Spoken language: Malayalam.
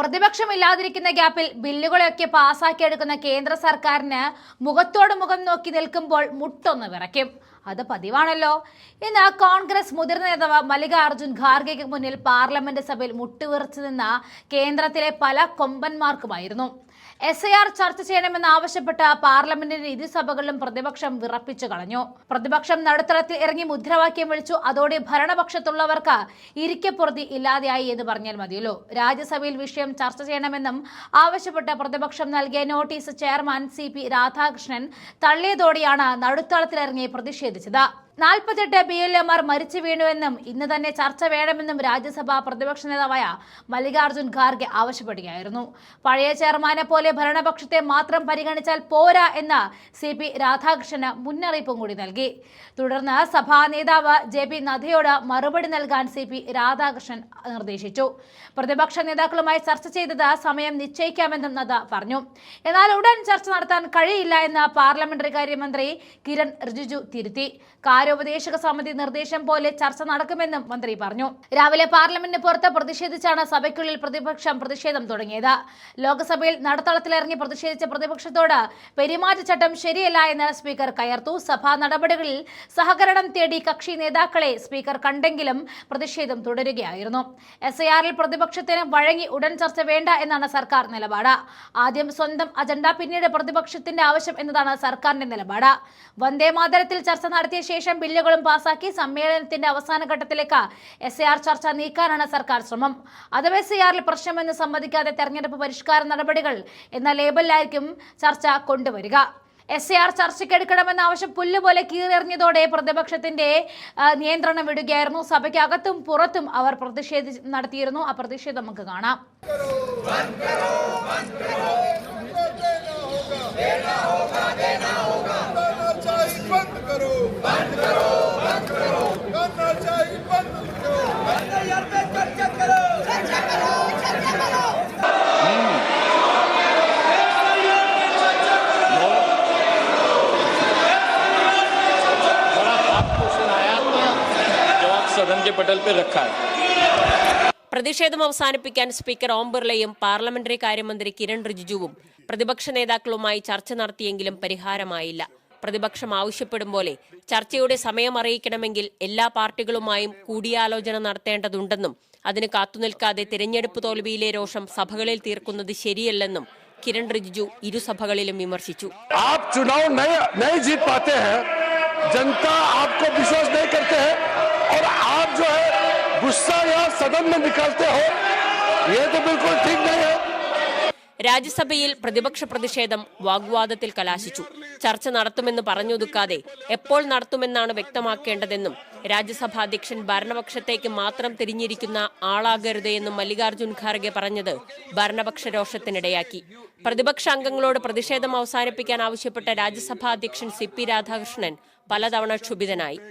പ്രതിപക്ഷമില്ലാതിരിക്കുന്ന ഗ്യാപ്പിൽ ബില്ലുകളെയൊക്കെ പാസാക്കിയെടുക്കുന്ന കേന്ദ്ര സർക്കാരിന് മുഖത്തോട് മുഖം നോക്കി നിൽക്കുമ്പോൾ മുട്ടൊന്ന് വിറയ്ക്കും. അത് പതിവാണല്ലോ. ഇന്ന് കോൺഗ്രസ് മുതിർന്ന നേതാവ് മല്ലികാർജുൻ ഖാർഗെക്ക് മുന്നിൽ പാർലമെന്റ് സഭയിൽ മുട്ടുവിറച്ചു നിന്ന കേന്ദ്രത്തിലെ പല കൊമ്പന്മാർക്കുമായിരുന്നു. എസ് ഐ ആർ ചർച്ച ചെയ്യണമെന്ന് ആവശ്യപ്പെട്ട പാർലമെന്റിന്റെ ഇരുസഭകളിലും പ്രതിപക്ഷം വിറപ്പിച്ചു കളഞ്ഞു. പ്രതിപക്ഷം നടുത്തളത്തിൽ ഇറങ്ങി മുദ്രാവാക്യം വിളിച്ചു. അതോടെ ഭരണപക്ഷത്തുള്ളവർക്ക് ഇരിക്കപ്പുറത്തി ഇല്ലാതെയായി എന്ന് പറഞ്ഞാൽ മതിയല്ലോ. രാജ്യസഭയിൽ വിഷയം ചർച്ച ചെയ്യണമെന്നും ആവശ്യപ്പെട്ട് പ്രതിപക്ഷം നൽകിയ notice chairman C P Radhakrishnan തള്ളിയതോടെയാണ് നടുത്തളത്തിലിറങ്ങി പ്രതിഷേധിച്ചത്. നാൽപ്പത്തെട്ട് ബി എൽ എമാർ മരിച്ചു വീണുവെന്നും ഇന്ന് തന്നെ ചർച്ച വേണമെന്നും രാജ്യസഭാ പ്രതിപക്ഷ നേതാവായ മല്ലികാർജുൻ ഖാർഗെ ആവശ്യപ്പെടുകയായിരുന്നു. പഴയ ചെയർമാനെ പോലെ ഭരണപക്ഷത്തെ മാത്രം പരിഗണിച്ചാൽ പോരാ എന്ന് സി പി രാധാകൃഷ്ണന് മുന്നറിയിപ്പും കൂടി നൽകി. തുടർന്ന് സഭാ നേതാവ് ജെ പി നദ്ദയോട് മറുപടി നൽകാൻ സി പി രാധാകൃഷ്ണൻ നിർദ്ദേശിച്ചു. പ്രതിപക്ഷ നേതാക്കളുമായി ചർച്ച ചെയ്തത് സമയം നിശ്ചയിക്കാമെന്നും നദ്ദ പറഞ്ഞു. എന്നാൽ ഉടൻ ചർച്ച നടത്താൻ കഴിയില്ല എന്ന് പാർലമെന്ററി കാര്യമന്ത്രി കിരൺ റിജിജു തിരുത്തി. കാര്യോപദേശക സമിതി നിർദ്ദേശം പോലെ ചർച്ച നടക്കുമെന്നും മന്ത്രി പറഞ്ഞു. രാവിലെ പാർലമെന്റിന് പുറത്ത് പ്രതിഷേധിച്ചാണ് സഭയ്ക്കുള്ളിൽ പ്രതിപക്ഷം പ്രതിഷേധം തുടങ്ങിയത്. ലോക്സഭയിൽ നടുത്തളത്തിലിറങ്ങി പ്രതിഷേധിച്ച പ്രതിപക്ഷത്തോട് പെരുമാറ്റച്ചട്ടം ശരിയല്ല എന്ന് സ്പീക്കർ കയർത്തു. സഭാ നടപടികളിൽ സഹകരണം തേടി കക്ഷി നേതാക്കളെ സ്പീക്കർ കണ്ടെങ്കിലും പ്രതിഷേധം തുടരുകയായിരുന്നു. എസ് ഐ ആറിൽ പ്രതിപക്ഷത്തിന് വഴങ്ങി ഉടൻ ചർച്ച വേണ്ട എന്നാണ് സർക്കാർ നിലപാട്. ആദ്യം സ്വന്തം അജണ്ട പിന്നീട് പ്രതിപക്ഷത്തിന്റെ ആവശ്യം എന്നതാണ് സർക്കാരിന്റെ നിലപാട്. വന്ദേ മാതരത്തിൽ ചർച്ച നടത്തിയ ശേഷം ബില്ലുകളും പാസാക്കി സമ്മേളനത്തിന്റെ അവസാന ഘട്ടത്തിലേക്ക് എസ് എ ആർ ചർച്ച നീക്കാനാണ് സർക്കാർ ശ്രമം. അഥവാ എസ് എ ആറിൽ പ്രശ്നമെന്ന് സമ്മതിക്കാതെ തെരഞ്ഞെടുപ്പ് പരിഷ്കാര നടപടികൾ എന്ന ലേബലിലായിരിക്കും ചർച്ച കൊണ്ടുവരിക. എസ് എ ആർ ചർച്ചയ്ക്കെടുക്കണമെന്ന ആവശ്യം പുല്ലുപോലെ കീറിയറിഞ്ഞതോടെ പ്രതിപക്ഷത്തിന്റെ നിയന്ത്രണം വിടുകയായിരുന്നു. സഭയ്ക്കകത്തും പുറത്തും അവർ പ്രതിഷേധി നടത്തിയിരുന്നു. ആ പ്രതിഷേധം നമുക്ക് കാണാം. के पटल पे रखा है പ്രതിഷേധം അവസാനിപ്പിക്കാൻ സ്പീക്കർ ഓം ബിർളയും പാർലമെന്ററി കാര്യമന്ത്രി കിരൺ റിജിജുവും പ്രതിപക്ഷ നേതാക്കളുമായി ചർച്ച നടത്തിയെങ്കിലും പരിഹാരമായില്ല പ്രതിപക്ഷം ആവശ്യപ്പെടും പോലെ ചർച്ചയുടെ സമയം അറിയിക്കണമെങ്കിൽ എല്ലാ പാർട്ടികളുമായും കൂടിയാലോചന നടത്തേണ്ടതുണ്ടെന്നും അതിന് കാത്തുനിൽക്കാതെ തിരഞ്ഞെടുപ്പ് തോൽവിയിലെ രോഷം സഭകളിൽ തീർക്കുന്നത് ശരിയല്ലെന്നും കിരൺ റിജിജു ഇരുസഭകളിലും വിമർശിച്ചു आप चुनाव नहीं नहीं जीत पाते हैं जनता आपको विश्वास नहीं करते हैं और आप जो है गुस्सा यहाँ सदन में निकालते हो ये तो बिल्कुल ठीक नहीं है രാജ്യസഭയിൽ പ്രതിപക്ഷ പ്രതിഷേധം വാഗ്വാദത്തിൽ കലാശിച്ചു ചർച്ച നടത്തുമെന്ന് പറഞ്ഞൊതുക്കാതെ എപ്പോൾ നടത്തുമെന്നാണ് വ്യക്തമാക്കേണ്ടതെന്നും രാജ്യസഭാ അധ്യക്ഷൻ ഭരണപക്ഷത്തേക്ക് മാത്രം തിരിഞ്ഞിരിക്കുന്ന ആളാകരുത് എന്നും മല്ലികാർജുൻ ഖാർഗെ പറഞ്ഞത് ഭരണപക്ഷ രോഷത്തിനിടയാക്കി പ്രതിപക്ഷ അംഗങ്ങളോട് പ്രതിഷേധം അവസാനിപ്പിക്കാൻ ആവശ്യപ്പെട്ട രാജ്യസഭാ അധ്യക്ഷൻ സി പി രാധാകൃഷ്ണൻ പലതവണ ക്ഷുഭിതനായി